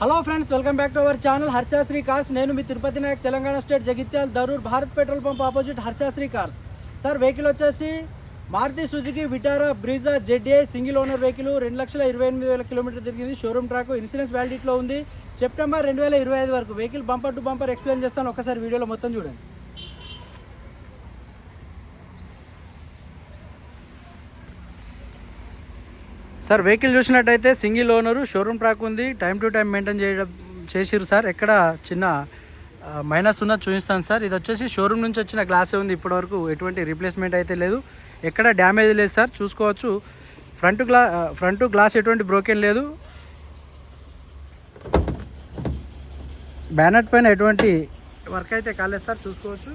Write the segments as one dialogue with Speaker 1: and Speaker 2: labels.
Speaker 1: Hello friends welcome back to our channel Harshasri cars నేను మీ Tirupati Nayak Telangana state Jagtial Darur Bharat petrol pump opposite Harshasri cars sir vehicle వచ్చేసి Maruti Suzuki Vitara Brezza Z A single owner vehicle రెండు లక్షల ఇరవై ఎనిమిది వేల kilometre తిరిగింది. Showroom track insurance వ్యాలిడిటీలో ఉంది. September రెండు వేల ఇరవై ఐదు వరకు vehicle bumper to bumper explain చేస్తాను. ఒకసారి వీడియోలో మొత్తం చూడండి. సార్ వెహికల్ చూసినట్టయితే సింగిల్ ఓనరు షోరూమ్ ట్రాక్ ఉంది. టైం టు టైం మెయింటైన్ చేయడం చేసిరు సార్. ఎక్కడ చిన్న మైనస్ ఉన్నా చూపిస్తాను సార్. ఇది వచ్చేసి షోరూమ్ నుంచి వచ్చిన గ్లాసే ఉంది ఇప్పటివరకు. ఎటువంటి రీప్లేస్మెంట్ అయితే లేదు. ఎక్కడ డ్యామేజ్ లేదు సార్. చూసుకోవచ్చు. ఫ్రంట్ గ్లా ఫ్రంట్ గ్లాస్ ఎటువంటి బ్రోకెన్ లేదు. బ్యానెట్ పైన ఎటువంటి వర్క్ అయితే కాలేదు సార్. చూసుకోవచ్చు.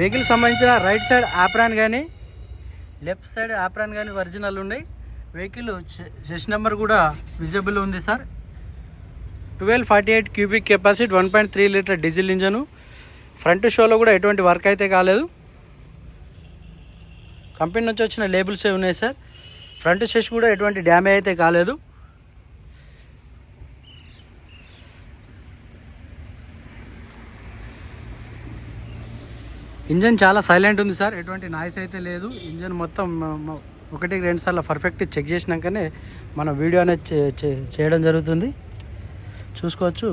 Speaker 1: వెహికల్ సంబంధించిన రైట్ సైడ్ ఆప్రాన్ కానీ లెఫ్ట్ సైడ్ ఆప్రాన్ కానీ ఒరిజినల్ ఉన్నాయి. వెహికల్ చెస్ నెంబర్ కూడా విజిబుల్ ఉంది sir twelve forty eight cubic capacity one point three litre diesel engine. Front షోలో కూడా ఎటువంటి వర్క్ అయితే కాలేదు. కంపెనీ నుంచి వచ్చిన లేబుల్స్ ఉన్నాయి సార్ ఫ్రంట్ షెస్ కూడా ఎటువంటి డ్యామేజ్ అయితే కాలేదు. ఇంజన్ చాలా సైలెంట్ ఉంది సార్. ఎటువంటి నాయిస్ అయితే లేదు. ఇంజన్ మొత్తం ఒకటి రెండు సార్లు పర్ఫెక్ట్ చెక్ చేసినాకనే మన వీడియో అనేది చేయడం జరుగుతుంది. చూసుకోవచ్చు.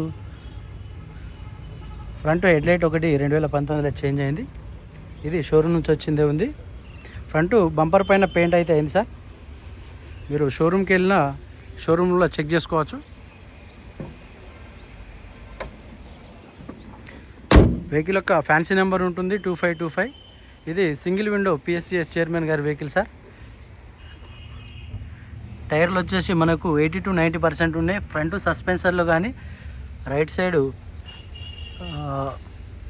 Speaker 1: ఫ్రంట్ హెడ్లైట్ ఒకటి రెండు వేల పంతొమ్మిదిలో చేంజ్ అయింది. ఇది షోరూమ్ నుంచి వచ్చిందే ఉంది. ఫ్రంట్ బంపర్ పైన పెయింట్ అయితే అయింది సార్. మీరు షోరూమ్కి వెళ్ళిన షోరూంలో చెక్ చేసుకోవచ్చు. వెహికల్ యొక్క ఫ్యాన్సీ నెంబర్ ఉంటుంది టూ ఫైవ్ టూ ఫైవ్. ఇది సింగిల్ విండో పిఎస్సిఎస్ చైర్మన్ గారి వెహికల్ సార్. టైర్లు వచ్చేసి మనకు ఎయిటీ టు నైంటీ పర్సెంట్ ఉన్నాయి ఫ్రంట్ సస్పెన్సర్లు కానీ రైట్ సైడు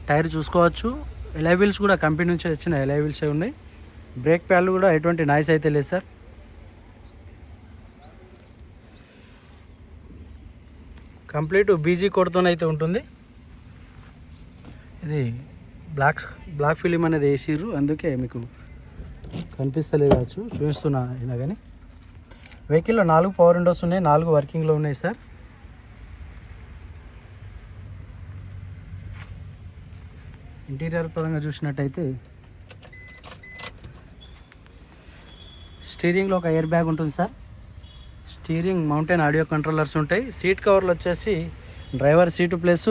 Speaker 1: టైర్ చూసుకోవచ్చు. ఎలైవిల్స్ కూడా కంపెనీ నుంచి వచ్చిన ఎలైవిల్సే ఉన్నాయి. బ్రేక్ ప్యాడ్లు కూడా ఎటువంటి నాయిస్ అయితే లేదు సార్. కంప్లీట్ బీజీ కోడ్తోనైతే ఉంటుంది. ఇది బ్లాక్ బ్లాక్ ఫిలిం అనేది వేసిర్రు. అందుకే మీకు కనిపిస్తలేదు కావచ్చు. చూపిస్తున్నా అయినా కానీ. వెహికల్లో నాలుగు పవర్ విండోస్ ఉన్నాయి నాలుగు వర్కింగ్లో ఉన్నాయి సార్. ఇంటీరియర్ పరంగా చూసినట్టయితే స్టీరింగ్లో ఒక ఎయిర్ బ్యాగ్ ఉంటుంది sir. Steering mountain audio controllers ఉంటాయి. సీట్ కవర్లు వచ్చేసి driver seat plus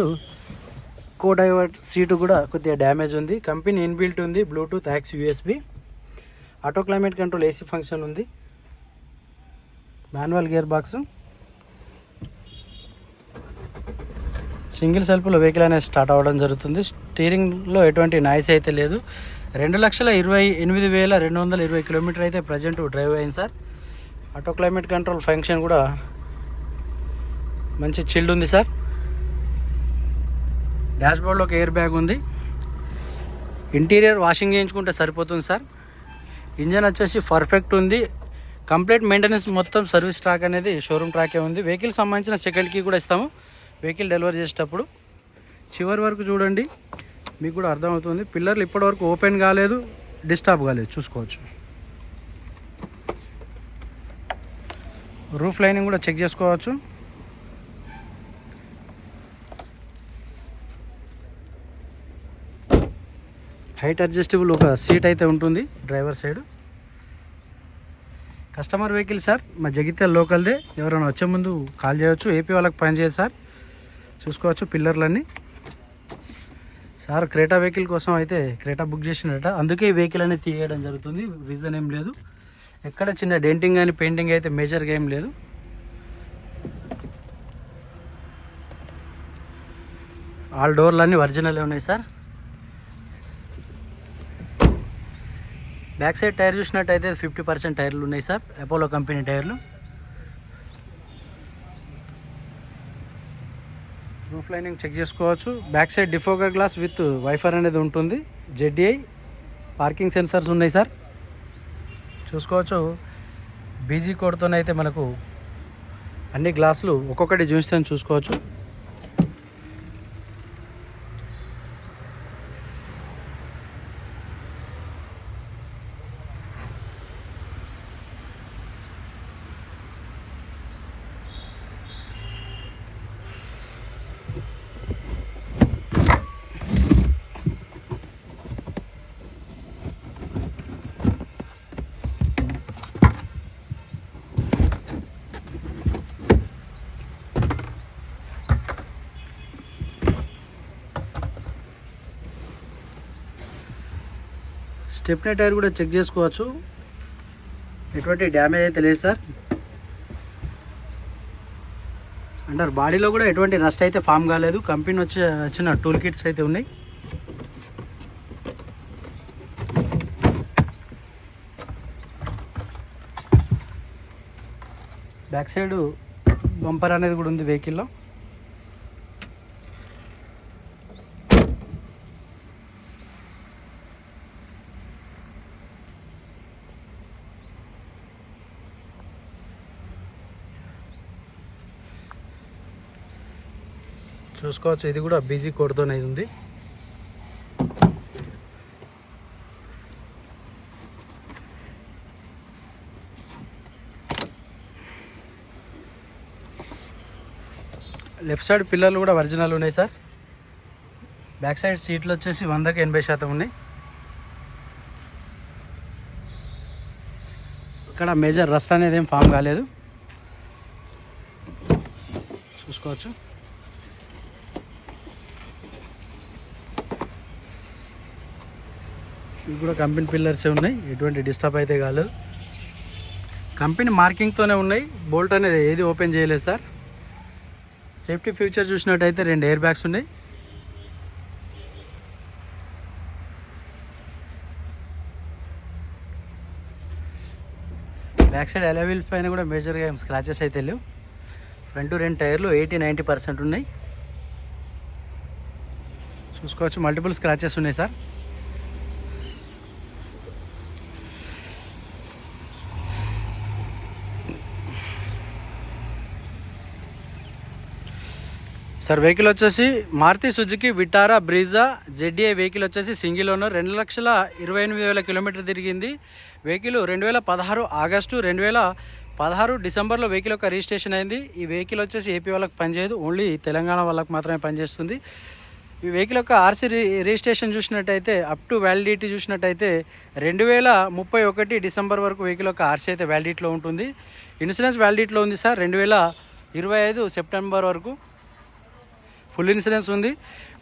Speaker 1: co driver seat కూడా కొద్దిగా డ్యామేజ్ ఉంది. కంపెనీ ఇన్బిల్ట్ ఉంది Bluetooth aux USB. Auto climate control AC function ఉంది. Manual gear box. సింగిల్ సెల్ఫ్లో వెహికల్ అనేది స్టార్ట్ అవ్వడం జరుగుతుంది. స్టీరింగ్లో ఎటువంటి నాయిస్ అయితే లేదు. రెండు లక్షల ఇరవై ఎనిమిది వేల రెండు వందల ఇరవై కిలోమీటర్ అయితే ప్రజెంట్ డ్రైవ్ అయింది sir. Auto climate control function కూడా మంచి చిల్డ్ ఉంది సార్. బోర్డ్లో ఒక ఎయిర్ బ్యాగ్ ఉంది. ఇంటీరియర్ వాషింగ్ చేయించుకుంటే సరిపోతుంది సార్ ఇంజన్ వచ్చేసి పర్ఫెక్ట్ ఉంది. కంప్లీట్ మెయింటెనెన్స్ మొత్తం సర్వీస్ ట్రాక్ అనేది షోరూమ్ ట్రాకే ఉంది. వెహికల్ సంబంధించిన సెకండ్ కీ కూడా ఇస్తాము. వెహికల్ డెలివరీ చేసేటప్పుడు. చివరి వరకు చూడండి. మీకు కూడా అర్థమవుతుంది. పిల్లర్లు ఇప్పటివరకు ఓపెన్ కాలేదు డిస్టర్బ్ కాలేదు. చూసుకోవచ్చు. రూఫ్ లైనింగ్ కూడా చెక్ చేసుకోవచ్చు. హైట్ అడ్జస్టబుల్ ఒక సీట్ అయితే ఉంటుంది driver side. Customer vehicle sir మా జగిత్యాల లోకల్దే. ఎవరైనా వచ్చే ముందు కాల్ చేయవచ్చు ఏపీ వాళ్ళకి పనిచేయదు సార్. చూసుకోవచ్చు పిల్లర్లన్నీ. సార్ క్రేటా వెహికల్ కోసం అయితే క్రేటా బుక్ చేసినట అందుకే ఈ వెహికల్ అనేది తీయడం జరుగుతుంది. రీజన్ ఏం లేదు. ఎక్కడ చిన్న డెంటింగ్ కానీ పెయింటింగ్ అయితే మేజర్గా ఏం లేదు. ఆల్ డోర్లు అన్నీ ఒరిజినల్ ఉన్నాయి సార్. బ్యాక్ సైడ్ టైర్ చూసినట్టయితే ఫిఫ్టీ పర్సెంట్ టైర్లు ఉన్నాయి సార్. అపోలో కంపెనీ టైర్లు. రూఫ్ లైనింగ్ చెక్ చేసుకోవచ్చు. Back side defogger glass with wiper అనేది ఉంటుంది. జెడ్డీఐ పార్కింగ్ సెన్సర్స్ ఉన్నాయి సార్. చూసుకోవచ్చు. బీజీ కోడ్తోనైతే మనకు అన్ని గ్లాసులు ఒక్కొక్కటి చూస్తే చూసుకోవచ్చు. స్టెప్నీ టైర్ కూడా చెక్ చేసుకోవచ్చు. ఎటువంటి డ్యామేజ్ అయితే లేదు సార్. అంటారు బాడీలో కూడా ఎటువంటి రస్ట్ అయితే ఫామ్ కాలేదు. కంపెనీ వచ్చి వచ్చిన టూల్ కిట్స్ అయితే ఉన్నాయి. బ్యాక్ సైడ్ బంపర్ అనేది కూడా ఉంది వెహికల్లో. చూసుకోవచ్చు. ఇది కూడా బిజీ కోడ్తోనే ఉంది. లెఫ్ట్ సైడ్ పిల్లర్లు కూడా ఒరిజినల్ ఉన్నాయి సార్. బ్యాక్ సైడ్ సీట్లు వచ్చేసి వందకి ఎనభై శాతం ఉన్నాయి. ఇక్కడ మేజర్ రస్ట్ అనేది ఏం ఫామ్ కాలేదు. చూసుకోవచ్చు. ఇవి కూడా కంపెనీ పిల్లర్సే ఉన్నాయి. ఎటువంటి డిస్టర్బ్ అయితే కాదు కంపెనీ మార్కింగ్తోనే ఉన్నాయి. బోల్ట్ అనేది ఏది ఓపెన్ చేయలేదు సార్. సేఫ్టీ ఫ్యూచర్ చూసినట్టయితే రెండు ఎయిర్ బ్యాగ్స్ ఉన్నాయి. బ్యాక్ సైడ్ అలవీల్ పైన కూడా మేజర్గా ఏం స్క్రాచెస్ అయితే లేవు. ఫ్రంట్ రెండు టైర్లు ఎయిటీ నైంటీ పర్సెంట్ ఉన్నాయి. చూసుకోవచ్చు మల్టిపుల్ స్క్రాచెస్ ఉన్నాయి సార్. సార్ వెహికల్ వచ్చేసి Maruti Suzuki Vitara Brezza ZA vehicle వచ్చేసి సింగిల్ ఓనర్. రెండు లక్షల ఇరవై ఎనిమిది వేల కిలోమీటర్ తిరిగింది. వెహికల్ రెండు వేల పదహారు ఆగస్టు రెండు వేల పదహారు డిసెంబర్లో వెహికల్ యొక్క రిజిస్ట్రేషన్ అయింది. ఈ వెహికల్ వచ్చేసి ఏపీ వాళ్ళకి పనిచేయదు. ఓన్లీ తెలంగాణ వాళ్ళకి మాత్రమే పనిచేస్తుంది. ఈ వెహికల్ యొక్క ఆర్సీ రిజిస్ట్రేషన్ చూసినట్టయితే అప్ టు వ్యాలిడిటీ చూసినట్టయితే రెండు వేల ముప్పై ఒకటి డిసెంబర్ వరకు వెహికల్ యొక్క ఆర్సీ అయితే వ్యాలిడిటీలో ఉంటుంది. ఇన్సూరెన్స్ వ్యాలిడిటీలో ఉంది సార్ రెండు వేల ఇరవై ఐదు సెప్టెంబర్ వరకు. ఫుల్ ఇన్సూరెన్స్ ఉంది.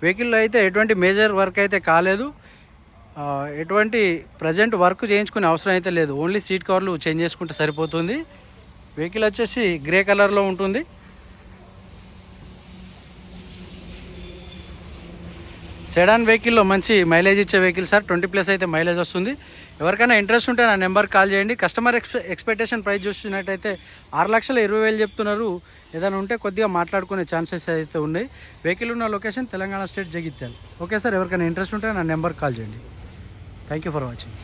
Speaker 1: వెహికల్లో అయితే ఎటువంటి మేజర్ వర్క్ అయితే కాలేదు. ఎటువంటి ప్రజెంట్ వర్క్ చేయించుకునే అవసరం అయితే లేదు. ఓన్లీ సీట్ కవర్లు చేంజ్ చేసుకుంటే సరిపోతుంది. వెహికల్ వచ్చేసి గ్రే కలర్లో ఉంటుంది. సెడాన్ వెహికల్లో మంచి మైలేజ్ ఇచ్చే వెహికల్ సార్ ట్వంటీ ప్లస్ అయితే మైలేజ్ వస్తుంది. ఎవరికైనా ఇంట్రెస్ట్ ఉంటే నా నెంబర్ కాల్ చేయండి. కస్టమర్ ఎక్స్ ఎక్స్పెక్టేషన్ ప్రైస్ చూసినట్టయితే ఆరు లక్షల ఇరవై వేలు చెప్తున్నారు. ఏదైనా ఉంటే కొద్దిగా మాట్లాడుకునే ఛాన్సెస్ అయితే ఉన్నాయి. వెహికల్ ఉన్న location Telangana state Jagtial. Okay sir ఎవరికైనా ఇంట్రెస్ట్ ఉంటే నా నెంబర్ కాల్ చేయండి. Thank you for watching